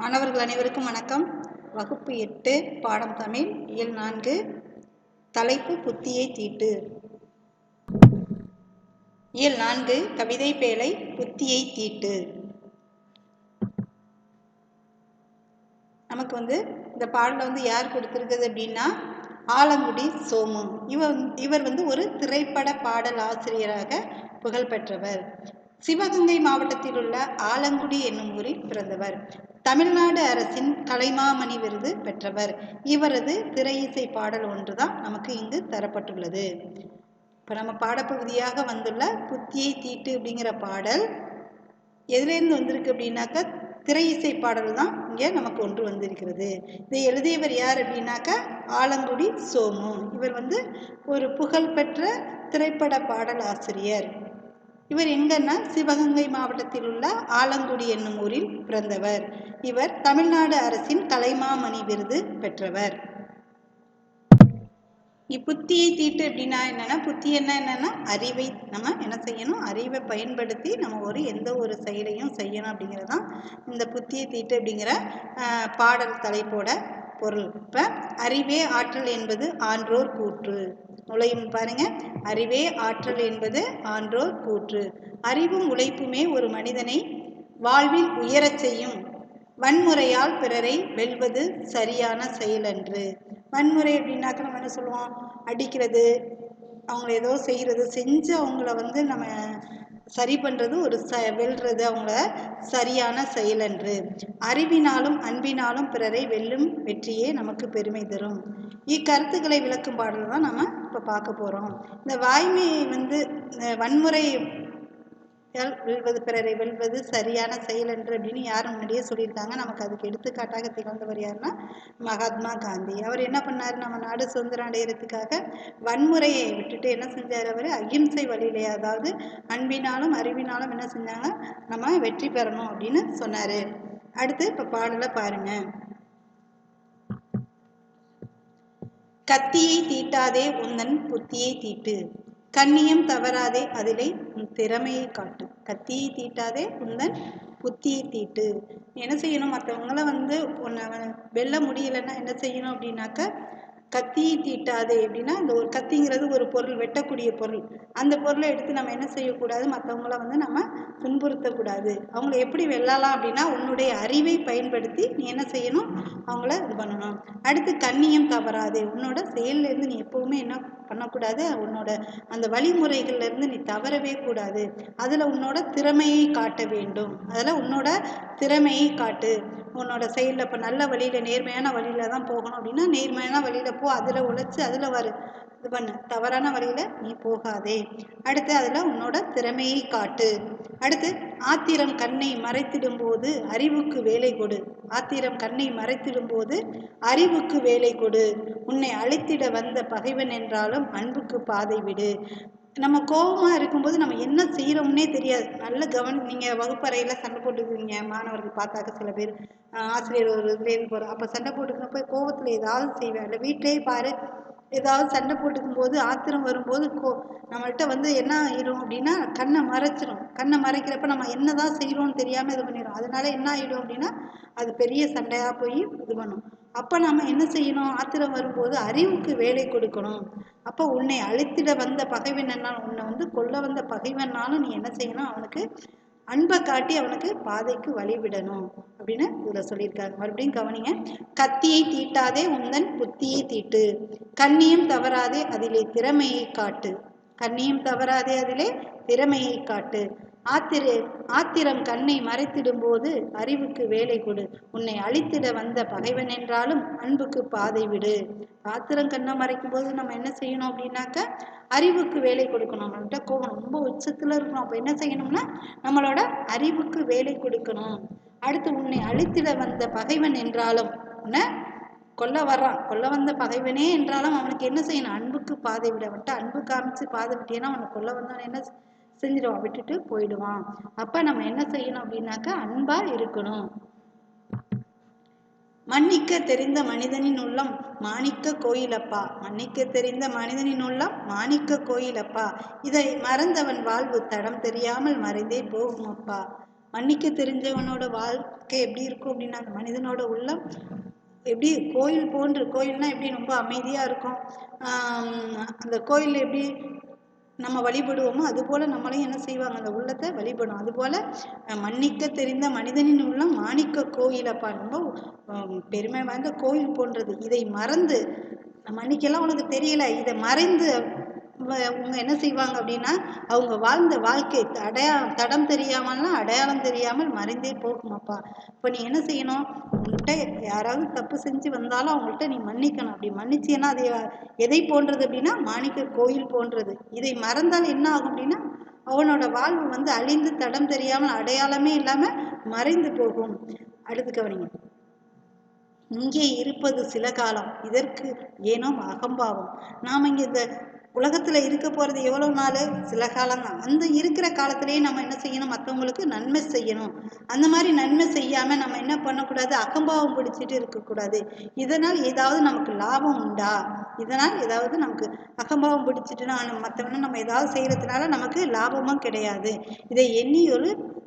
மாணவர்கள் அனைவருக்கும் வணக்கம். வகுப்பு எட்டு பாடம் தமிழ் இயல் நான்கு தலைப்பு புத்தியை தீட்டு. இயல் நான்கு கவிதை பேழை புத்தியை தீட்டு. நமக்கு வந்து இந்த பாடலை வந்து யார் கொடுத்துருக்குது அப்படின்னா ஆலங்குடி சோமு இவர் இவர் வந்து ஒரு திரைப்பட பாடல் ஆசிரியராக புகழ்பெற்றவர். சிவகங்கை மாவட்டத்தில் உள்ள ஆலங்குடி என்னும் ஊரில் பிறந்தவர். தமிழ்நாடு அரசின் கலைமாமணி விருது பெற்றவர். இவரது திரையிசை பாடல் ஒன்று தான் நமக்கு இங்கு தரப்பட்டுள்ளது. இப்போ நம்ம பாடப்பகுதியாக வந்துள்ள புத்தியை தீட்டு அப்படிங்கிற பாடல் எதுலேருந்து வந்திருக்கு அப்படின்னாக்கா திரையிசை பாடல் தான் இங்கே நமக்கு ஒன்று வந்திருக்கிறது. இதை எழுதியவர் யார் அப்படின்னாக்கா ஆலங்குடி சோமு. இவர் வந்து ஒரு புகழ்பெற்ற திரைப்பட பாடல் ஆசிரியர். இவர் எங்கன்னா சிவகங்கை மாவட்டத்தில் உள்ள ஆலங்குடி என்னும் ஊரில் பிறந்தவர். இவர் தமிழ்நாடு அரசின் கலைமாமணி விருது பெற்றவர். இப்புத்தியை தீட்டு அப்படின்னா என்னென்னா புத்தி என்ன என்னென்னா அறிவை நம்ம என்ன செய்யணும் அறிவை பயன்படுத்தி நம்ம ஒரு எந்த ஒரு செயலையும் செய்யணும் அப்படிங்கிறதான் இந்த புத்தியை தீட்டு அப்படிங்கிற பாடல் தலைப்போட பொருள். இப்போ அறிவே ஆற்றல் என்பது ஆன்றோர் கூற்று. நுழையும் பாருங்க. அறிவே ஆற்றல் என்பது ஆன்றோர் கூற்று. அறிவும் உழைப்புமே ஒரு மனிதனை வாழ்வில் உயரச் செய்யும். வன்முறையால் பிறரை வெல்வது சரியான செயலன்று. வன்முறை அப்படின்னாக்க நம்ம என்ன சொல்லுவோம்? அடிக்கிறது அவங்கள ஏதோ செய்கிறது செஞ்சு அவங்கள வந்து நம்ம சரி பண்ணுறது ஒரு ச வெல்றது அவங்கள சரியான செயலன்று அறிவினாலும் அன்பினாலும் பிறரை வெல்லும் வெற்றியே நமக்கு பெருமை தரும். இக்கருத்துக்களை விளக்கும் பாடல் தான் நம்ம இப்போ பார்க்க போகிறோம் இந்த வாய்மை வந்து வன்முறை வெல்வது பிறரை வெல்வது சரியான செயல் என்று அப்படின்னு யார் முன்னாடியே சொல்லியிருக்காங்க. நமக்கு அதுக்கு எடுத்துக்காட்டாக திகழ்ந்தவர் யாருன்னா மகாத்மா காந்தி. அவர் என்ன பண்ணார்? நம்ம நாடு சுதந்திரம் அடைகிறதுக்காக வன்முறையை விட்டுட்டு என்ன செஞ்சார் அவர்? அகிம்சை வழியிலே அதாவது அன்பினாலும் அறிவினாலும் என்ன செஞ்சாங்க? நம்ம வெற்றி பெறணும் அப்படின்னு சொன்னார். அடுத்து இப்போ பாடலை பாருங்க. கத்தியை தீட்டாதே உந்தன் புத்தியை தீட்டு. கண்ணியம் தவறாதே அதிலே உன் திறமையை காட்டு. கத்தியை தீட்டாதே உந்தன் புத்தியை தீட்டு. என்ன செய்யணும்? மற்றவங்கள வந்து உன்னை வெல்ல முடியலன்னா என்ன செய்யணும் அப்படின்னாக்க கத்தி தீட்டாதே அப்படின்னா இந்த ஒரு கத்திங்கிறது ஒரு பொருள் வெட்டக்கூடிய பொருள். அந்த பொருளை எடுத்து நம்ம என்ன செய்யக்கூடாது? மற்றவங்கள வந்து நம்ம துன்புறுத்தக்கூடாது. அவங்கள எப்படி வெல்லலாம் அப்படின்னா உன்னுடைய அறிவை பயன்படுத்தி நீ என்ன செய்யணும்? அவங்கள இது பண்ணணும். அடுத்து கண்ணியம் தவறாது. உன்னோட செயல்லேருந்து நீ எப்போவுமே என்ன பண்ணக்கூடாது? உன்னோட அந்த வழிமுறைகள்லேருந்து நீ தவறவே கூடாது. அதில் உன்னோட திறமையை காட்ட வேண்டும். அதில் உன்னோட திறமையை காட்டு. உன்னோட செயலில் இப்போ நல்ல வழியில் நேர்மையான வழியில் தான் போகணும் அப்படின்னா நேர்மையான வழியில் போ. அதில் உழைச்சி அதில் வரு. இது பண்ணு. தவறான வழியில் நீ போகாதே. அடுத்து அதில் உன்னோட திறமையை காட்டு. அடுத்து ஆத்திரம் கண்ணை மறைத்திடும் போது அறிவுக்கு வேலை கொடு. ஆத்திரம் கண்ணை மறைத்திடும் போது அறிவுக்கு வேலை கொடு. உன்னை அழைத்திட வந்த பகைவன் என்றாலும் அன்புக்கு பாதை விடு. நம்ம கோபமாக இருக்கும்போது நம்ம என்ன செய்கிறோம்னே தெரியாது. நல்ல கவனி நீங்கள் வகுப்பறையில் சண்டை போட்டுக்குவீங்க மாணவர்கள் பார்த்தாக்க சில பேர் ஆசிரியர் ஒரு இதுலேருந்து போகிறோம் அப்போ சண்டை போட்டுக்கிறப்ப கோபத்தில் ஏதாவது செய்வேன். இல்லை வீட்டிலேயே பாரு ஏதாவது சண்டை போட்டுக்கும் போது ஆத்திரம் வரும்போது கோ நம்மள்கிட்ட வந்து என்ன ஆயிடும் அப்படின்னா கண்ணை மறைச்சிடும் கண்ணை மறைக்கிறப்ப நம்ம என்ன தான் செய்கிறோம்னு தெரியாமல் இது பண்ணிடும் அதனால என்ன ஆகிடும் அப்படின்னா அது பெரிய சண்டையாக போய் இது பண்ணும். அப்போ நாம் என்ன செய்யணும்? ஆத்திரம் வரும்போது அறிவுக்கு வேலை கொடுக்கணும். அப்போ உன்னை அழித்திட வந்த பகைவனால் உன்னை வந்து கொல்ல வந்த பகைவனாலும் நீ என்ன செய்யணும்? அவனுக்கு அன்பை காட்டி அவனுக்கு பாதைக்கு வழிவிடணும் அப்படின்னு இதில் சொல்லியிருக்காங்க மறுபடியும் கவனிங்க. கத்தியை தீட்டாதே உந்தன் புத்தியை தீட்டு. கண்ணியும் தவறாதே அதிலே திறமையை காட்டு. கண்ணியும் தவறாதே அதிலே திறமையை காட்டு. ஆத்திர ஆத்திரம் கண்ணை மறைத்திடும் போது அறிவுக்கு வேலை கொடு. உன்னை அழித்திட வந்த பகைவன் என்றாலும் அன்புக்கு பாதை விடு. ஆத்திரம் கண்ணை மறைக்கும் போது நம்ம என்ன செய்யணும் அப்படின்னாக்க அறிவுக்கு வேலை கொடுக்கணும். நம்மள்கிட்ட கோபம் ரொம்ப உச்சத்தில் இருக்கணும். அப்போ என்ன செய்யணும்னா நம்மளோட அறிவுக்கு வேலை கொடுக்கணும். அடுத்து உன்னை அழித்திட வந்த பகைவன் என்றாலும் உன்னை கொல்ல வர்றான். கொல்ல வந்த பகைவனே என்றாலும் அவனுக்கு என்ன செய்யணும்? அன்புக்கு பாதை விட அவன்கிட்ட அன்பு காமிச்சு பாதை விட்டேன்னா அவனை கொல்ல வந்தவன் என்ன செஞ்சிடுவான் விட்டுட்டு போயிடுவான். அப்ப நம்ம என்ன செய்யணும் அப்படின்னாக்கா அன்பா இருக்கணும். மன்னிக்க தெரிந்த மனிதனின் உள்ளம் மாணிக்க கோயிலப்பா. மன்னிக்க தெரிந்த மனிதனின் உள்ளம் மாணிக்க கோயிலப்பா. இதை மறந்தவன் வாழ்வு தடம் தெரியாமல் மறைந்தே போகும் அப்பா. மன்னிக்க தெரிஞ்சவனோட வாழ்க்கை எப்படி இருக்கும் அப்படின்னா அந்த மனிதனோட உள்ளம் எப்படி கோயில் போன்று கோயில்னா எப்படி ரொம்ப அமைதியாக இருக்கும். அந்த கோயில் எப்படி நம்ம வழிபடுவோமோ அதுபோல் நம்மளையும் என்ன செய்வாங்க? அந்த உள்ளத்தை வழிபடும். அதுபோல் மன்னிக்க தெரிந்த மனிதனின் உள்ளம் மாணிக்க கோயிலப்பா. ரொம்ப பெருமை வாய்ந்த கோயில் போன்றது. இதை மறந்து மன்னிக்கலாம் உனக்கு தெரியல. இதை மறைந்து அவங்க என்ன செய்வாங்க அப்படின்னா அவங்க வாழ்ந்த வாழ்க்கை அடையாளம் தடம் தெரியாமல்லாம் அடையாளம் தெரியாமல் மறைந்தே போகுமாப்பா இப்போ நீ என்ன செய்யணும்? உங்கள்கிட்ட யாராவது தப்பு செஞ்சு வந்தாலும் அவங்கள்ட்ட நீ மன்னிக்கணும். அப்படி மன்னிச்சேன்னா அது எதை போன்றது அப்படின்னா மாணிக்க கோயில் போன்றது. இதை மறந்தால் என்ன ஆகும் அப்படின்னா அவனோட வாழ்வு வந்து அழிந்து தடம் தெரியாமல் அடையாளமே இல்லாமல் மறைந்து போகும். அடுத்து கவனிங்க. இங்கே இருப்பது சில காலம். இதற்கு ஏனோ அகம்பாவம். நாம் இங்கே இந்த உலகத்தில் இருக்க போகிறது எவ்வளோ நாள்? சில காலம் தான். அந்த இருக்கிற காலத்திலேயே நம்ம என்ன செய்யணும்? மற்றவங்களுக்கு நன்மை செய்யணும். அந்த மாதிரி நன்மை செய்யாமல் நம்ம என்ன பண்ணக்கூடாது? அகம்பாவம் பிடிச்சிட்டு இருக்கக்கூடாது. இதனால் ஏதாவது நமக்கு லாபம் உண்டா? இதனால் ஏதாவது நமக்கு அகம்பாவம் பிடிச்சிட்டுனா நான் நம்ம ஏதாவது செய்கிறதுனால நமக்கு லாபமும் கிடையாது. இதை எண்ணி ஒரு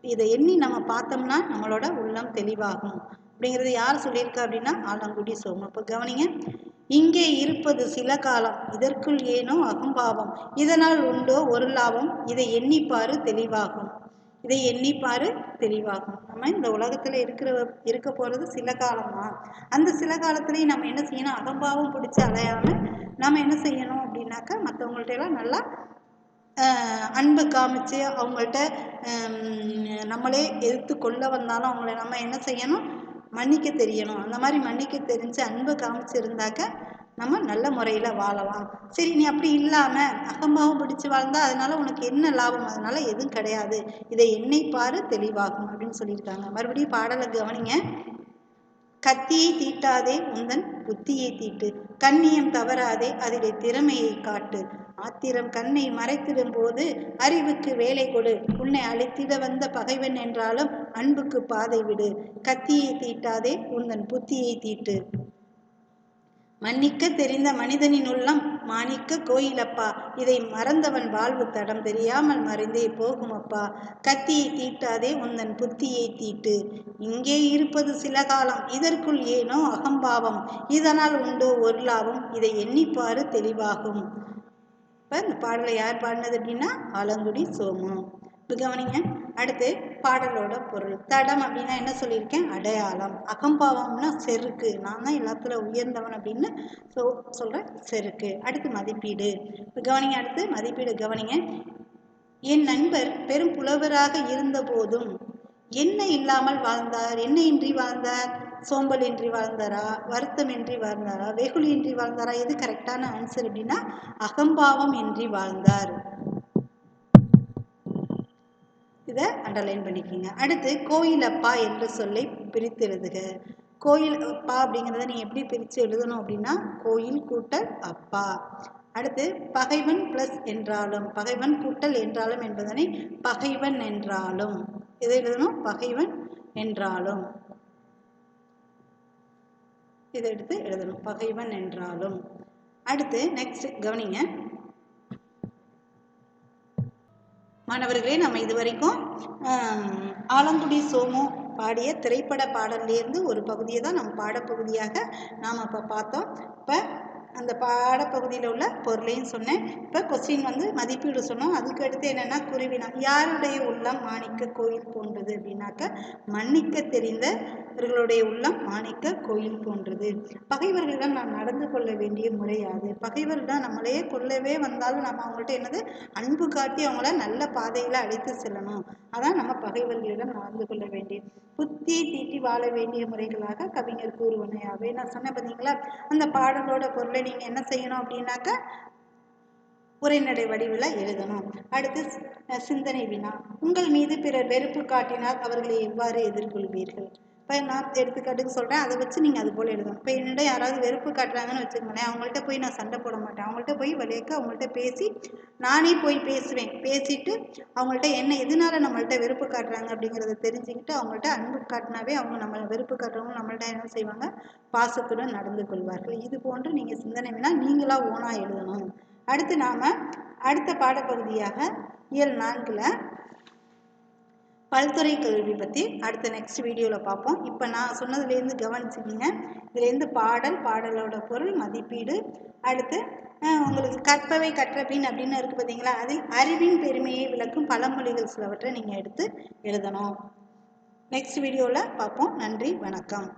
இதை எண்ணி நம்ம பார்த்தோம்னா நம்மளோட உள்ளம் தெளிவாகும். அப்படிங்கிறது யார் சொல்லியிருக்கா அப்படின்னா ஆலங்குடி சோமம் அப்போ கவனிங்க. இங்கே இருப்பது சில காலம். இதற்குள் ஏனோ அகம்பாவம். இதனால் உண்டோ ஒரு லாபம். இதை எண்ணிப்பாரு தெளிவாகும். இதை எண்ணிப்பாரு தெளிவாகும். நம்ம இந்த உலகத்தில் இருக்கிற இருக்க போகிறது சில காலம் தான் அந்த சில காலத்துலேயும் நம்ம என்ன செய்யணும்? அகம்பாவம் பிடிச்சி அலையாமல் நம்ம என்ன செய்யணும் அப்படின்னாக்கா மற்றவங்கள்ட்ட எல்லாம் நல்லா அன்பு காமிச்சு அவங்கள்ட்ட நம்மளே எதிர்த்து கொள்ள வந்தாலும் அவங்கள நம்ம என்ன செய்யணும்? மன்னிக்க தெரியணும். அந்த மாதிரி மன்னிக்க தெரிஞ்சு அன்பு காமிச்சிருந்தாக்க நம்ம நல்ல முறையில் வாழலாம். சரி நீ அப்படி இல்லாமல் அகம்பாவம் பிடிச்சு வாழ்ந்தா அதனால உனக்கு என்ன லாபம்? அதனால எதுவும் கிடையாது. இதை என்னை பாரு தெளிவாகும் அப்படின்னு சொல்லியிருக்காங்க. மறுபடியும் பாடலை கவனிங்க. கத்தியை தீட்டாதே உந்தன் புத்தியை தீட்டு கண்ணியம் தவறாதே அதிலே திறமையை காட்டு. ஆத்திரம் கண்ணை மறைத்திடும் போது அறிவுக்கு வேலை கொடு. உன்னை அழைத்திட வந்த பகைவன் என்றாலும் அன்புக்கு பாதை விடு. கத்தியை தீட்டாதே உந்தன் புத்தியை தீட்டு. மன்னிக்க தெரிந்த மனிதனின் உள்ளம் மாணிக்க கோயிலப்பா. இதை மறந்தவன் வாழ்வு தடம் தெரியாமல் மறைந்தே போகுமப்பா. கத்தியை தீட்டாதே உந்தன் புத்தியை தீட்டு. இங்கே இருப்பது சில காலம் இதற்குள் ஏனோ அகம்பாவம். இதனால் உண்டோ ஒரு லாபம். இதை எண்ணிப்பாறு தெளிவாகும். இப்போ இந்த பாடலை யார் பாடினது அப்படின்னா ஆலங்குடி சோமு. இப்போ கவனிங்க. அடுத்து பாடலோட பொருள். தடம் அப்படின்னா என்ன சொல்லியிருக்கேன்? அடையாளம். அகம்பாவம்னா செருக்கு. நான் தான் எல்லாத்துல உயர்ந்தவன் அப்படின்னு சொ சொல்கிறேன் செருக்கு. அடுத்து மதிப்பீடு. இப்போ கவனிங்க அடுத்து மதிப்பீடு கவனிங்க. என் நண்பர் பெரும் புலவராக இருந்த போதும் என்ன இல்லாமல் வாழ்ந்தார். என்ன இன்றி வாழ்ந்தார். சோம்பல் இன்றி வாழ்ந்தாரா? வருத்தம் இன்றி வாழ்ந்தாரா? வெகுளி இன்றி வாழ்ந்தாரா? எது கரெக்டான ஆன்சர் அப்படின்னா அகம்பாவம் இன்றி வாழ்ந்தார். இதை அண்டர்லைன் பண்ணிக்கோங்க. அடுத்து கோயிலப்பா என்ற சொல்லை பிரித்து எழுதுக. கோயில் அப்பா அப்படிங்கிறத நீ எப்படி பிரித்து எழுதணும் அப்படின்னா கோயில் கூட்டல் அப்பா. அடுத்து பகைவன் ப்ளஸ் என்றாலும் பகைவன் கூட்டல் என்றாலும் என்பதனை பகைவன் என்றாலும். இதை எழுதணும்? பகைவன் என்றாலும். இதை எடுத்து எழுதணும். பகைவன் என்றாலும். அடுத்து நெக்ஸ்ட் கவனிங்க. மாணவர்களே நம்ம இது வரைக்கும் ஆலங்குடி சோமு பாடிய திரைப்பட பாடல்லேருந்து ஒரு பகுதியை தான் நம்ம பாடப்பகுதியாக நாம் இப்போ பார்த்தோம். இப்போ அந்த பாடப்பகுதியில் உள்ள பொருளையும் சொன்னேன். இப்போ கொஸ்டின் வந்து மதிப்பீடு சொன்னோம். அதுக்கு அடுத்து என்னென்னா குருவினா யாருடைய உள்ளம் மாணிக்க கோயில் போன்றது அப்படின்னாக்க மன்னிக்க தெரிந்த இவர்களுடைய உள்ளம் மாணிக்க கோயில் போன்றது. பகைவர்களிடம் நாம் நடந்து கொள்ள வேண்டிய முறையாது பகைவர்களிடம் நம்மளே கொள்ளவே வந்தாலும் நம்ம அவங்கள்ட்ட என்னது? அன்பு காட்டி அவங்கள நல்ல பாதையில் அழைத்து செல்லணும். அதான் நம்ம பகைவர்களிடம் நடந்து கொள்ள வேண்டிய புத்தி தீட்டி வாழ வேண்டிய முறைகளாக கவிஞர் கூறுவனையாவே நான் சொன்னேன் பார்த்தீங்களா அந்த பாடலோட பொருளை நீங்கள் என்ன செய்யணும் அப்படின்னாக்கா உரைநடை வடிவில் எழுதணும். அடுத்து சிந்தனை வினா. உங்கள் மீது பிறர் வெறுப்பு காட்டினால் அவர்களை எவ்வாறு எதிர்கொள்வீர்கள்? இப்போ நான் எடுத்துக்காட்டுக்கு சொல்கிறேன் அதை வச்சு நீங்கள் அது போல் எழுதணும். இப்போ என்னிடம் யாராவது வெறுப்பு காட்டுறாங்கன்னு வச்சுக்கோங்களேன் அவங்கள்ட்ட போய் நான் சண்டை போட மாட்டேன். அவங்கள்ட்ட போய் வழியக்க அவங்கள்ட்ட பேசி நானே போய் பேசுவேன். பேசிட்டு அவங்கள்ட்ட என்ன எதனால நம்மள்ட்ட வெறுப்பு காட்டுறாங்க அப்படிங்கிறத தெரிஞ்சுக்கிட்டு அவங்கள்ட்ட அன்பு காட்டினாவே அவங்க நம்ம வெறுப்பு காட்டுறவங்க நம்மள்ட்ட என்ன செய்வாங்க? பாசத்துடன் நடந்து கொள்வார்கள். இது போன்று நீங்கள் சிந்தனை வேணால் நீங்களாக ஓனாக எழுதணும். அடுத்து நாம் அடுத்த பாடப்பகுதியாக இயல் நான்கில் பல்துறை கல்வி பற்றி அடுத்த நெக்ஸ்ட் வீடியோவில் பார்ப்போம். இப்போ நான் சொன்னதுலேருந்து கவனிச்சுக்கிங்க. இதுலேருந்து பாடல் பாடலோட பொருள் மதிப்பீடு. அடுத்து உங்களுக்கு கற்பவை கற்றபின் அப்படின்னு இருக்குது பார்த்தீங்களா அதில் அறிவின் பெருமையை விளக்கும் பழமொழிகள் சிலவற்றை நீங்கள் எடுத்து எழுதணும். நெக்ஸ்ட் வீடியோவில் பார்ப்போம். நன்றி வணக்கம்.